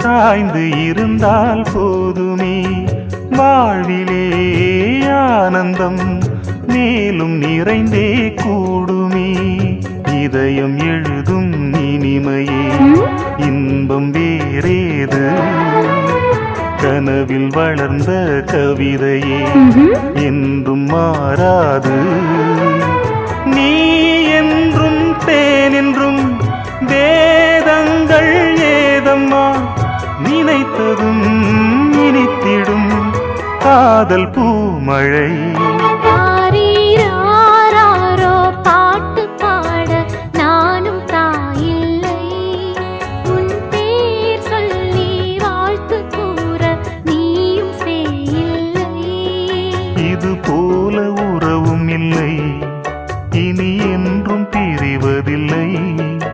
சாய்ந்து இருந்தால் போதுமே. வாழ்விலே ஆனந்தம் மேலும் நிறைந்தே கூடுமே. இதயம் எழுதும் இனிமையே. இன்பம் வேறேது. கனவில் வளர்ந்த கவிதையே. என்றும் மாறாது. காதல் பூமழை. பாட்டு பாட நானும் தாயில்லை. உன் பேர் சொல்லி வாழ்த்து கூற நீயும் செய்யில்லை இது போல உறவும் இல்லை. இனி என்றும் பிரி